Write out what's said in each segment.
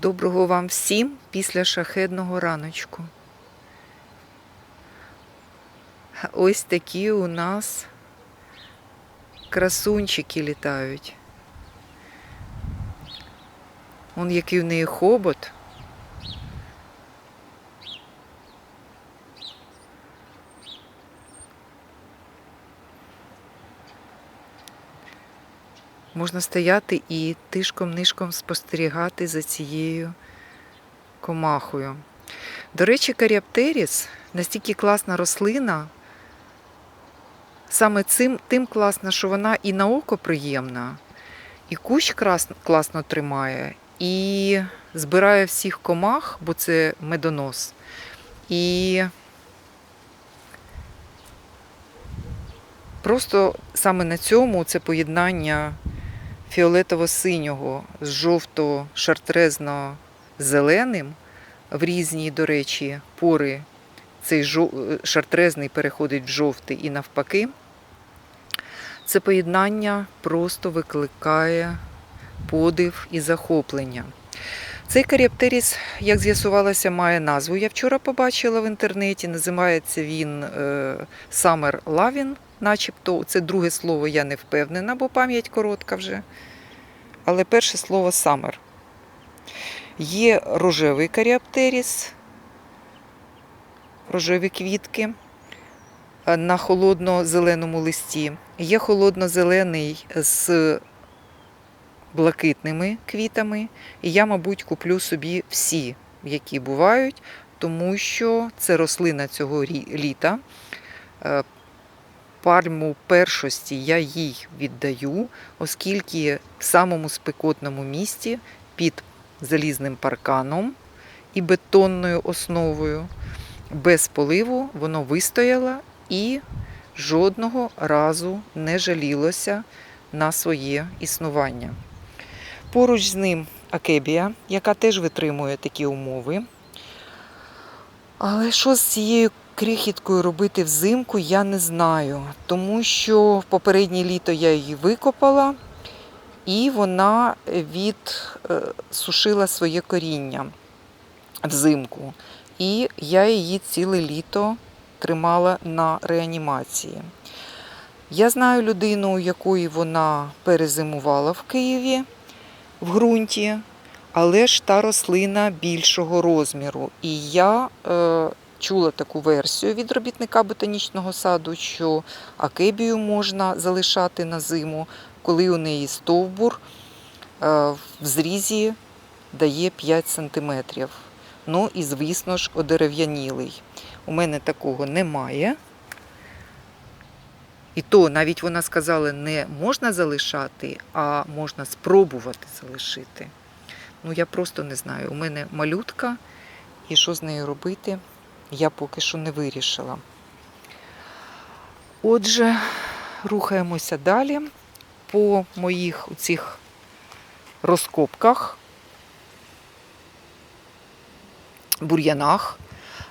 Доброго вам всім після шахедного раночку. Ось такі у нас красунчики літають. Он який в неї хобот. Можна стояти і тишком-нишком спостерігати за цією комахою. До речі, каріаптеріс настільки класна рослина, саме цим тим класна, що вона і на око приємна, і кущ класно тримає, і збирає всіх комах, бо це медонос. І просто саме на цьому це поєднання фіолетово-синього з жовто-шартрезно-зеленим в різні, до речі, пори цей шартрезний переходить в жовтий і навпаки. Це поєднання просто викликає подив і захоплення. Цей каріаптеріс, як з'ясувалося, має назву. Я вчора побачила в інтернеті. Називається він е, Summer Lavin, начебто. Це друге слово я не впевнена, бо пам'ять коротка вже. Але перше слово Summer. Є рожевий каріаптеріс, рожеві квітки е, на холодно-зеленому листі. Є холодно-зелений з блакитними квітами. І я, мабуть, куплю собі всі, які бувають, тому що це рослина цього літа. Пальму першості я їй віддаю, оскільки в самому спекотному місті під залізним парканом і бетонною основою без поливу воно вистояло і жодного разу не жалілося на своє існування. Поруч з ним акебія, яка теж витримує такі умови. Але що з цією крихіткою робити взимку, я не знаю. Тому що в попереднє літо я її викопала, і вона відсушила своє коріння взимку. І я її ціле літо тримала на реанімації. Я знаю людину, у якої вона перезимувала в Києві в ґрунті, але ж та рослина більшого розміру. І я е, чула таку версію від робітника ботанічного саду, що акебію можна залишати на зиму, коли у неї стовбур е, в зрізі дає 5 см. Ну і, звісно ж, одерев'янілий. У мене такого немає. І то навіть вона сказала, не можна залишати, а можна спробувати залишити. Ну, я просто не знаю. У мене малютка, і що з нею робити, я поки що не вирішила. Отже, рухаємося далі по моїх цих розкопках, бур'янах.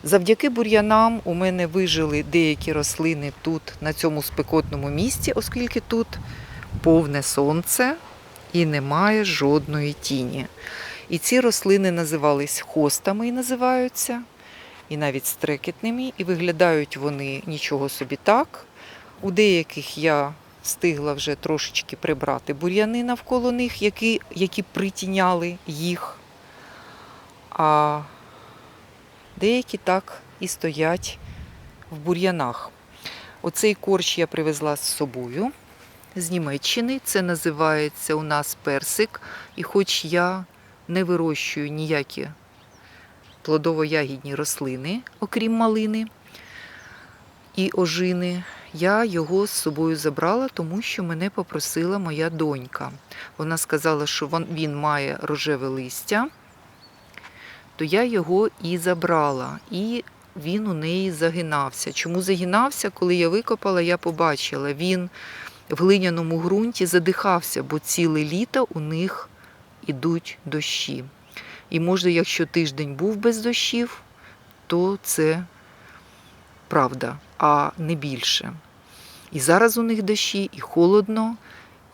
Завдяки бур'янам у мене вижили деякі рослини тут, на цьому спекотному місці, оскільки тут повне сонце і немає жодної тіні. І ці рослини називались хостами і називаються, і навіть стрекетними, і виглядають вони нічого собі так. У деяких я встигла вже трошечки прибрати бур'яни навколо них, які, які притіняли їх. А деякі так і стоять в бур'янах. Оцей корч я привезла з собою з Німеччини. Це називається у нас персик. І хоч я не вирощую ніякі плодово-ягідні рослини, окрім малини і ожини, я його з собою забрала, тому що мене попросила моя донька. Вона сказала, що він має рожеве листя, то я його і забрала. І він у неї загинався. Чому загинався? Коли я викопала, я побачила, він в глиняному ґрунті задихався, бо ціле літо у них ідуть дощі. І може, якщо тиждень був без дощів, то це правда, а не більше. І зараз у них дощі, і холодно,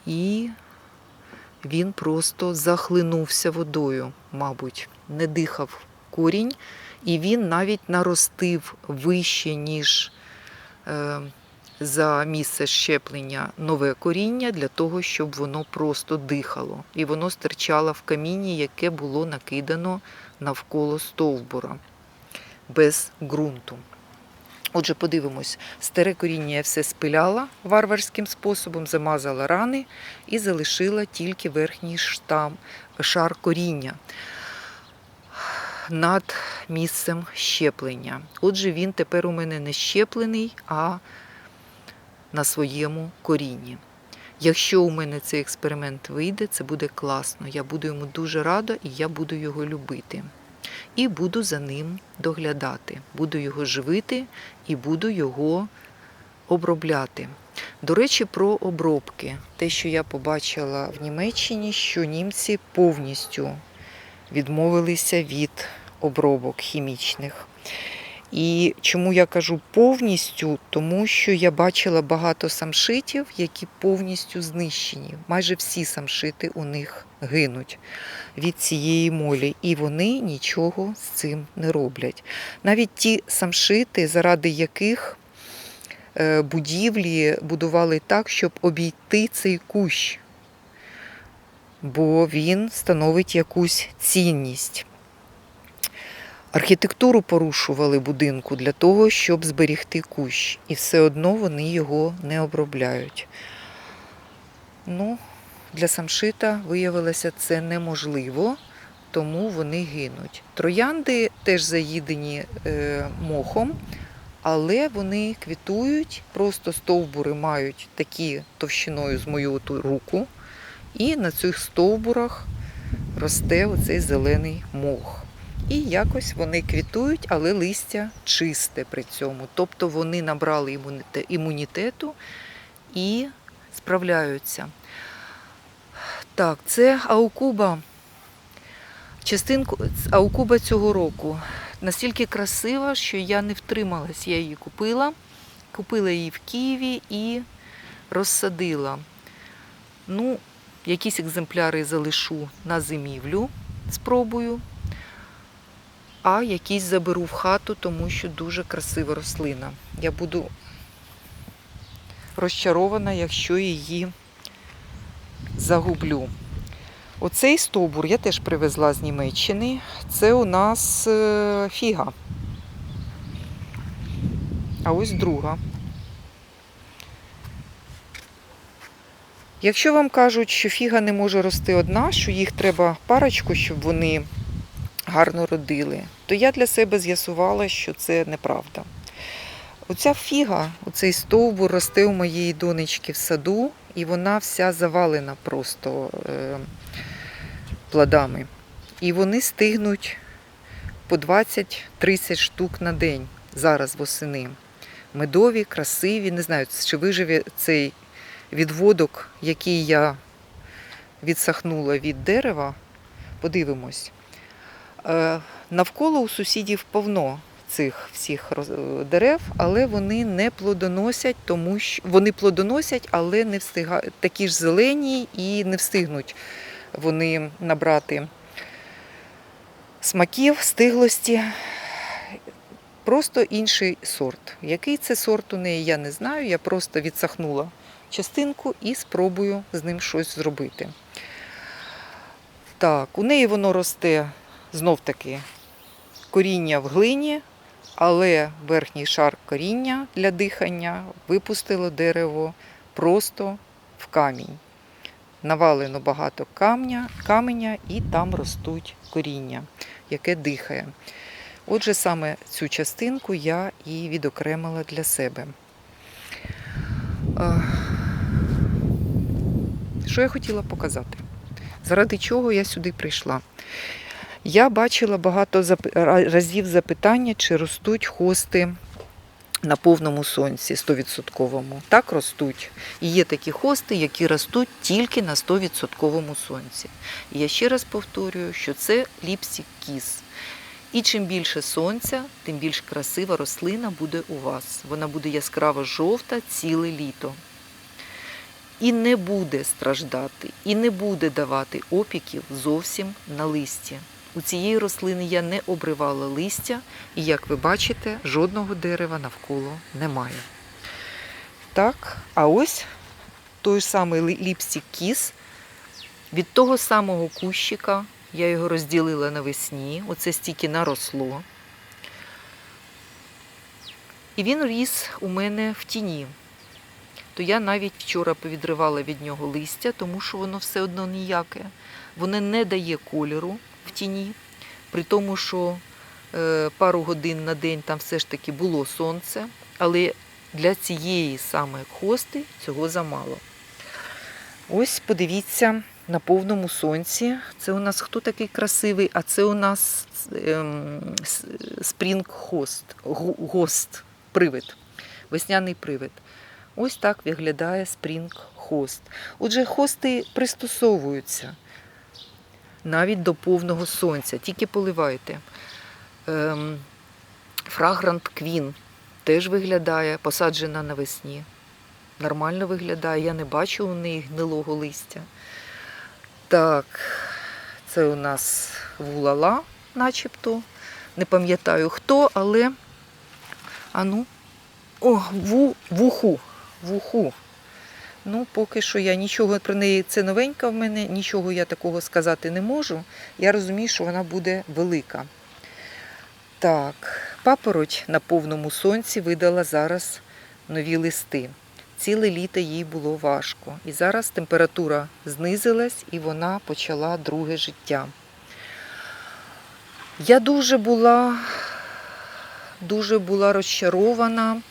і він просто захлинувся водою, мабуть, не дихав корінь, і він навіть наростив вище, ніж е, за місце щеплення нове коріння для того, щоб воно просто дихало. І воно стирчало в камінні, яке було накидано навколо стовбура без ґрунту. Отже, подивимось, старе коріння я все спиляла варварським способом, замазала рани і залишила тільки верхній штам, шар коріння над місцем щеплення. Отже, він тепер у мене не щеплений, а на своєму корінні. Якщо у мене цей експеримент вийде, це буде класно. Я буду йому дуже рада і я буду його любити. І буду за ним доглядати. Буду його живити і буду його обробляти. До речі, про обробки. Те, що я побачила в Німеччині, що німці повністю відмовилися від обробок хімічних. І чому я кажу повністю? Тому що я бачила багато самшитів, які повністю знищені. Майже всі самшити у них гинуть від цієї молі, і вони нічого з цим не роблять. Навіть ті самшити, заради яких е, будівлі будували так, щоб обійти цей кущ, бо він становить якусь цінність. Архітектуру порушували будинку для того, щоб зберігти кущ, і все одно вони його не обробляють. Ну, для самшита виявилося це неможливо, тому вони гинуть. Троянди теж заїдені е, мохом, але вони квітують, просто стовбури мають такі товщиною з мою руку, і на цих стовбурах росте оцей зелений мох. І якось вони квітують, але листя чисте при цьому. Тобто вони набрали імунітету і справляються. Так, це аукуба. Частинку аукуба цього року. Настільки красива, що я не втрималась. Я її купила. Купила її в Києві і розсадила. Ну, якісь екземпляри залишу на зимівлю, спробую а якісь заберу в хату, тому що дуже красива рослина. Я буду розчарована, якщо її загублю. Оцей стовбур я теж привезла з Німеччини. Це у нас е, фіга. А ось друга. Якщо вам кажуть, що фіга не може рости одна, що їх треба парочку, щоб вони гарно родили, то я для себе з'ясувала, що це неправда. Оця фіга, оцей стовбур росте у моєї донечки в саду, і вона вся завалена просто е, плодами. І вони стигнуть по 20-30 штук на день зараз восени. Медові, красиві. Не знаю, чи виживе цей відводок, який я відсахнула від дерева. Подивимось. Е, Навколо у сусідів повно цих всіх е, дерев, але вони не плодоносять, тому що вони плодоносять, але не встигають такі ж зелені і не встигнуть вони набрати смаків, стиглості. Просто інший сорт. Який це сорт у неї, я не знаю. Я просто відсахнула частинку і спробую з ним щось зробити. Так, у неї воно росте знов таки коріння в глині, але верхній шар коріння для дихання випустило дерево просто в камінь. Навалено багато камня, каменя і там ростуть коріння, яке дихає. Отже, саме цю частинку я і відокремила для себе. Е, Що я хотіла показати? Заради чого я сюди прийшла? Я бачила багато разів запитання, чи ростуть хости на повному сонці 100%. Так ростуть. І є такі хости, які ростуть тільки на 100% сонці. І я ще раз повторюю, що це ліпсік кіс. І чим більше сонця, тим більш красива рослина буде у вас. Вона буде яскраво жовта ціле літо. і не буде страждати, і не буде давати опіків зовсім на листі. У цієї рослини я не обривала листя, і як ви бачите, жодного дерева навколо немає. Так, а ось той самий лі- ліпстік кіс від того самого кущика. Я його розділила навесні, оце стільки наросло. І він ріс у мене в тіні. То я навіть вчора повідривала від нього листя, тому що воно все одно ніяке. Воно не дає кольору тіні, при тому, що е, пару годин на день там все ж таки було сонце, але для цієї саме хости цього замало. Ось подивіться на повному сонці. Це у нас хто такий красивий, а це у нас ем, спрінг хост, гост, привид, весняний привид. Ось так виглядає спрінг хост. Отже, хости пристосовуються навіть до повного сонця, тільки поливайте. Ем, Фрагрант Квін теж виглядає, посаджена навесні. Нормально виглядає, я не бачу у неї гнилого листя. Так, це у нас вулала, начебто. Не пам'ятаю хто, але. Ану. О, ву, вуху. Вуху. Ну, поки що я нічого про неї, це новенька в мене, нічого я такого сказати не можу. Я розумію, що вона буде велика. Так, папороть на повному сонці видала зараз нові листи. Ціле літо їй було важко. І зараз температура знизилась і вона почала друге життя. Я дуже була, дуже була розчарована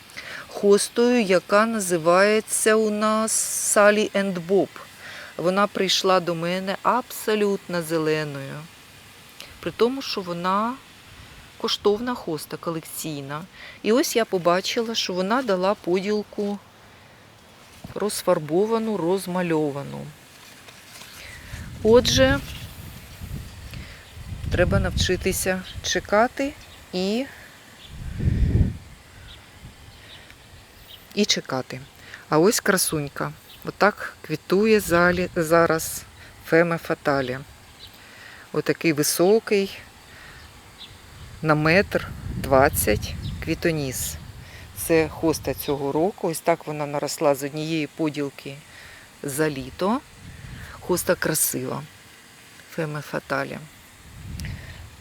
хостою, яка називається у нас Салі енд Боб. Вона прийшла до мене абсолютно зеленою. При тому, що вона коштовна хоста, колекційна. І ось я побачила, що вона дала поділку розфарбовану, розмальовану. Отже, треба навчитися чекати і, і чекати. А ось красунька. Отак квітує залі, зараз Феме Фаталі. Отакий високий, на метр двадцять квітоніс. Це хоста цього року. Ось так вона наросла з однієї поділки за літо. Хоста красива. Феме Фаталі.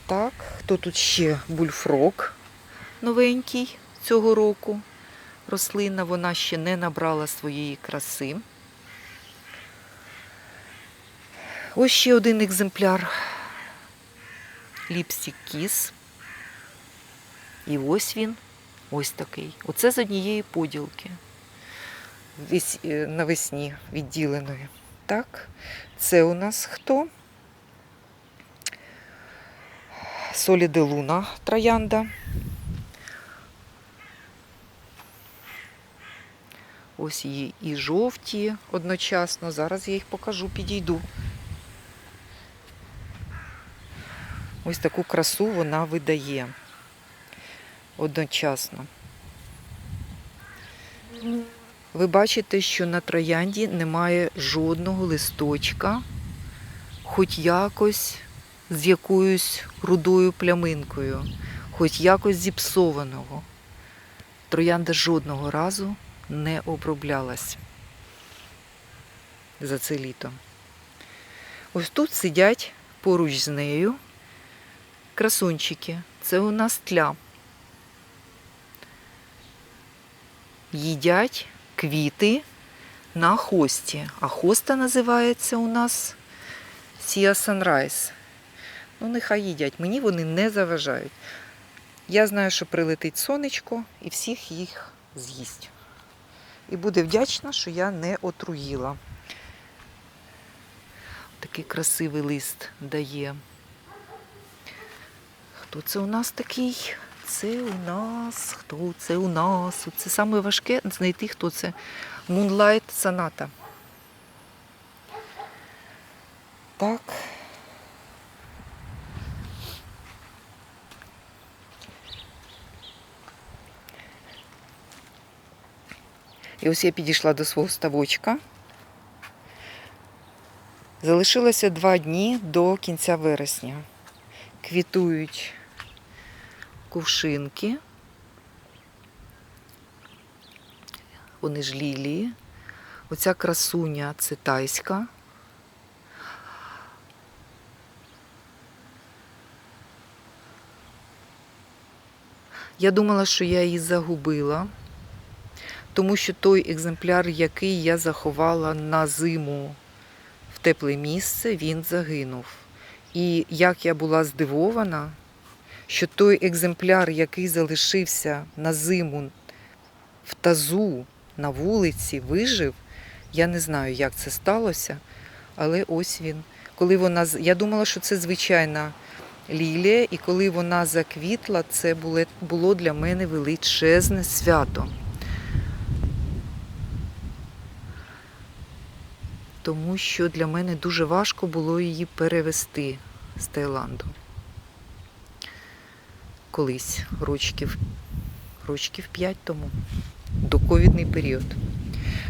Так, хто тут ще бульфрок новенький цього року. Рослина, вона ще не набрала своєї краси. Ось ще один екземпляр. Ліпстік кіс. І ось він, ось такий. Оце з однієї поділки. Е, Навесні відділеної. Так, це у нас хто? Солі де Луна троянда. Ось її і жовті одночасно. Зараз я їх покажу, підійду. Ось таку красу вона видає одночасно. Ви бачите, що на троянді немає жодного листочка, хоч якось з якоюсь рудою пляминкою, хоч якось зіпсованого. Троянда жодного разу не оброблялась за це літо. Ось тут сидять поруч з нею красунчики. Це у нас тля. Їдять квіти на хості. А хоста називається у нас Сія Sunrise. Ну, нехай їдять. Мені вони не заважають. Я знаю, що прилетить сонечко і всіх їх з'їсть. І буде вдячна, що я не отруїла. Такий красивий лист дає. Хто це у нас такий? Це у нас, хто це у нас? Це саме важке знайти, хто це. Moonlight Sonata. Так. І ось я підійшла до свого ставочка. Залишилося два дні до кінця вересня. Квітують кувшинки. Вони ж лілії. Оця красуня це тайська. Я думала, що я її загубила, тому що той екземпляр, який я заховала на зиму в тепле місце, він загинув. І як я була здивована, що той екземпляр, який залишився на зиму в тазу на вулиці, вижив, я не знаю, як це сталося, але ось він. Коли вона я думала, що це звичайна лілія, і коли вона заквітла, це було для мене величезне свято. Тому що для мене дуже важко було її перевести з Таїланду. Колись, рочків, рочків 5 тому, до ковідний період.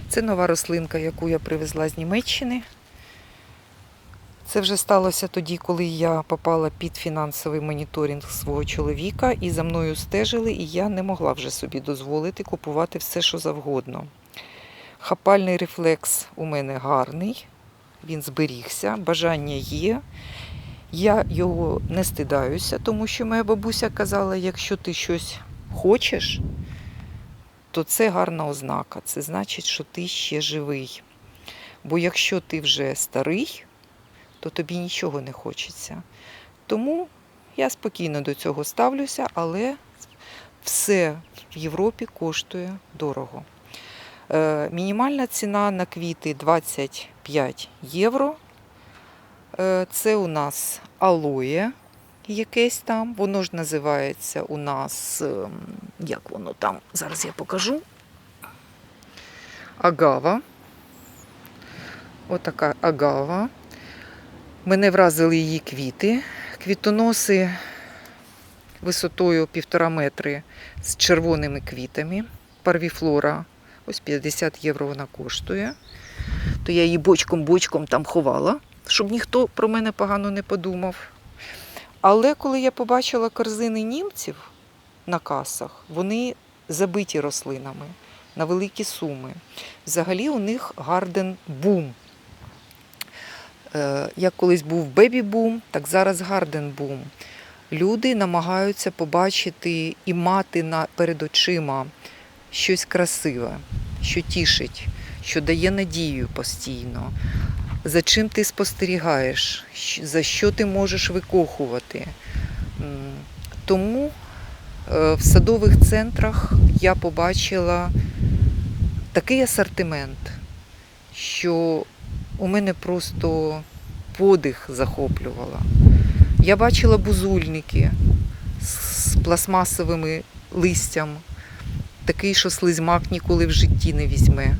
Це нова рослинка, яку я привезла з Німеччини. Це вже сталося тоді, коли я попала під фінансовий моніторинг свого чоловіка, і за мною стежили, і я не могла вже собі дозволити купувати все, що завгодно. Хапальний рефлекс у мене гарний, він зберігся, бажання є. Я його не стидаюся, тому що моя бабуся казала, якщо ти щось хочеш, то це гарна ознака. Це значить, що ти ще живий. Бо якщо ти вже старий, то тобі нічого не хочеться. Тому я спокійно до цього ставлюся, але все в Європі коштує дорого. Е, Мінімальна ціна на квіти 25 євро. Е, Це у нас алоє якесь там. Воно ж називається у нас, ем, як воно там, зараз я покажу. Агава. Отака агава. Мене вразили її квіти. Квітоноси висотою півтора метри з червоними квітами. Парвіфлора. Ось 50 євро вона коштує. То я її бочком-бочком там ховала, щоб ніхто про мене погано не подумав. Але коли я побачила корзини німців на касах, вони забиті рослинами на великі суми. Взагалі у них гарден бум. Е, Як колись був бебі-бум, так зараз гарден-бум. Люди намагаються побачити і мати перед очима щось красиве, що тішить, що дає надію постійно. За чим ти спостерігаєш, за що ти можеш викохувати. Тому е, в садових центрах я побачила такий асортимент, що у мене просто подих захоплювала. Я бачила бузульники з пластмасовими листям, такий, що слизьмак ніколи в житті не візьме.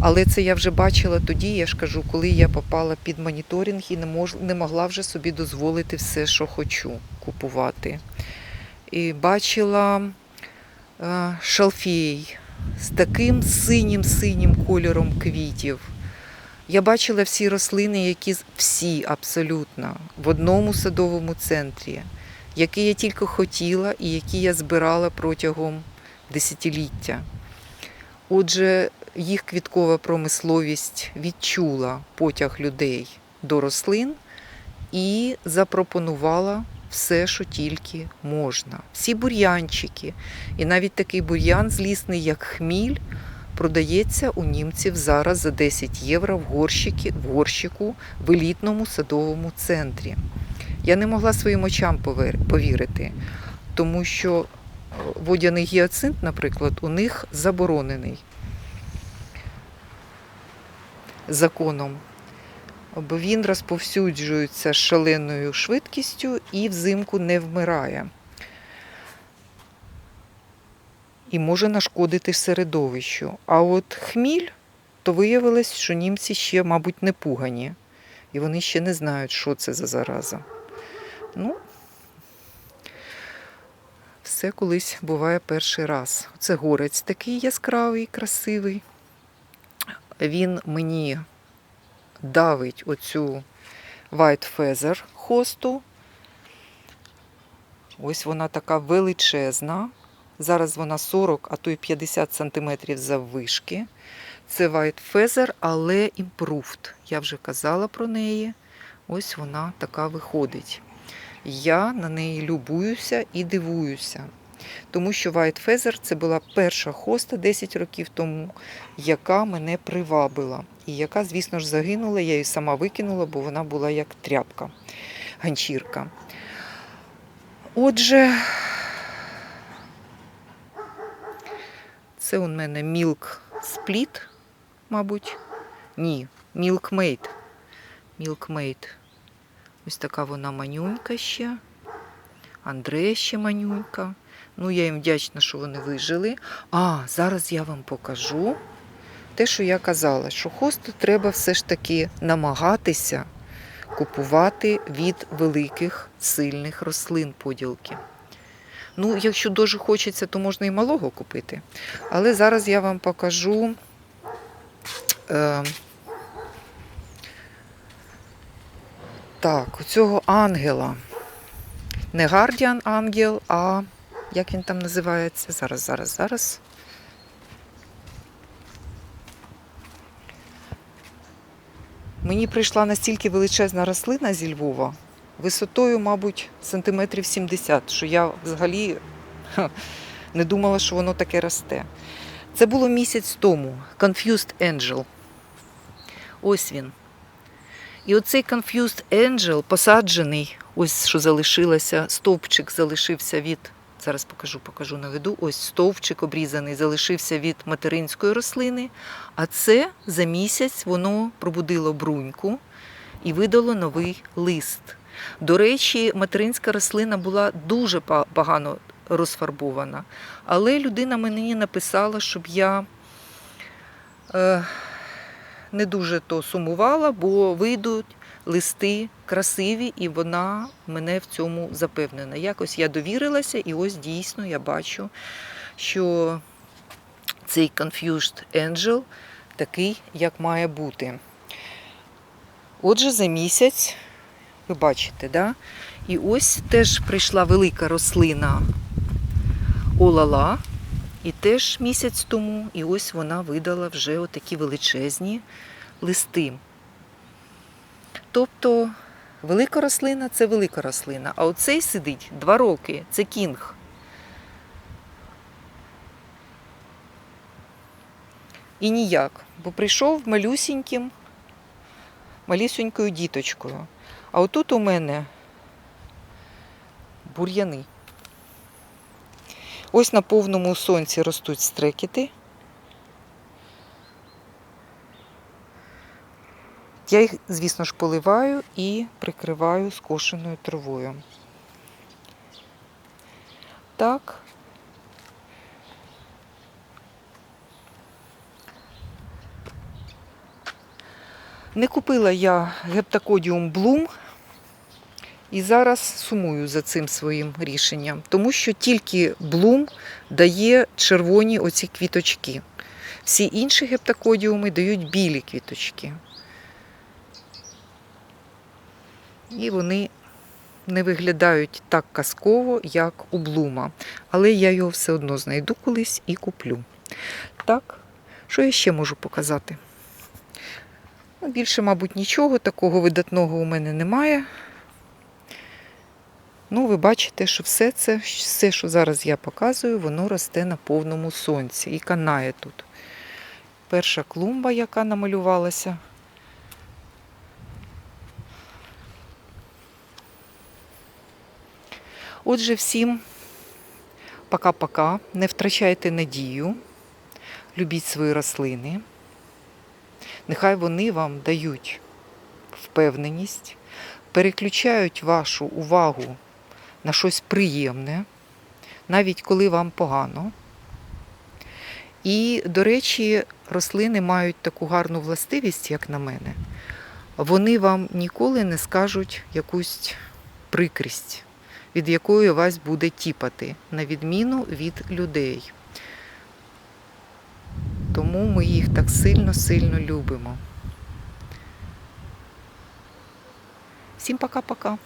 Але це я вже бачила тоді, я ж кажу, коли я попала під моніторинг і не, мож, не могла вже собі дозволити все, що хочу купувати. І бачила е, шалфей з таким синім-синім кольором квітів. Я бачила всі рослини, які всі абсолютно в одному садовому центрі, які я тільки хотіла і які я збирала протягом десятиліття. Отже, їх квіткова промисловість відчула потяг людей до рослин і запропонувала все, що тільки можна. Всі бур'янчики. І навіть такий бур'ян злісний, як хміль, продається у німців зараз за 10 євро в горщики, в горщику в елітному садовому центрі. Я не могла своїм очам повірити, тому що водяний гіацинт, наприклад, у них заборонений законом. Бо він розповсюджується шаленою швидкістю і взимку не вмирає. І може нашкодити середовищу. А от хміль, то виявилось, що німці ще, мабуть, не пугані. І вони ще не знають, що це за зараза. Ну, все колись буває перший раз. Це горець такий яскравий, красивий. Він мені давить оцю White Feather хосту. Ось вона така величезна. Зараз вона 40, а то й 50 см заввишки. Це White Feather, але Improved. Я вже казала про неї. Ось вона така виходить. Я на неї любуюся і дивуюся. Тому що White Feather це була перша хоста 10 років тому, яка мене привабила. І яка, звісно ж, загинула, я її сама викинула, бо вона була як тряпка, ганчірка. Отже, це у мене Milk Split, мабуть. Ні, Milk Made. Ось така вона манюнька ще. Андрея ще манюнька. Ну, я їм вдячна, що вони вижили. А, зараз я вам покажу те, що я казала, що хосту треба все ж таки намагатися купувати від великих сильних рослин поділки. Ну, якщо дуже хочеться, то можна і малого купити. Але зараз я вам покажу. Е, так, у цього ангела. Не Гардіан ангел, а як він там називається? Зараз, зараз, зараз. Мені прийшла настільки величезна рослина зі Львова, висотою, мабуть, сантиметрів 70, що я взагалі не думала, що воно таке росте. Це було місяць тому. Confused Angel. Ось він. І оцей Confused Angel посаджений, ось що залишилося, стовпчик залишився від. Зараз покажу, покажу наведу. Ось стовпчик обрізаний, залишився від материнської рослини. А це за місяць воно пробудило бруньку і видало новий лист. До речі, материнська рослина була дуже погано розфарбована. Але людина мені написала, щоб я е, не дуже то сумувала, бо вийдуть листи красиві, і вона мене в цьому запевнена. Якось я довірилася, і ось дійсно я бачу, що цей Confused Angel такий, як має бути. Отже, за місяць, ви бачите, да? і ось теж прийшла велика рослина Олала. І теж місяць тому, і ось вона видала вже отакі величезні листи. Тобто велика рослина це велика рослина, а оцей сидить два роки, це кінг. І ніяк, бо прийшов малюсіньким, малюсінькою діточкою. А отут у мене бур'яни. Ось на повному сонці ростуть стрекіти. Я їх, звісно ж, поливаю і прикриваю скошеною травою. Так. Не купила я гептакодіум Блум і зараз сумую за цим своїм рішенням, тому що тільки Блум дає червоні оці квіточки. Всі інші гептакодіуми дають білі квіточки. І вони не виглядають так казково, як у Блума. Але я його все одно знайду колись і куплю. Так, що я ще можу показати? Ну, більше, мабуть, нічого такого видатного у мене немає. Ну, ви бачите, що все це, все, що зараз я показую, воно росте на повному сонці і канає тут. Перша клумба, яка намалювалася. Отже, всім пока-пока. Не втрачайте надію, любіть свої рослини. Нехай вони вам дають впевненість, переключають вашу увагу на щось приємне, навіть коли вам погано. І, до речі, рослини мають таку гарну властивість, як на мене. Вони вам ніколи не скажуть якусь прикрість, від якої вас буде тіпати, на відміну від людей. Тому ми їх так сильно-сильно любимо. Всім пока-пока.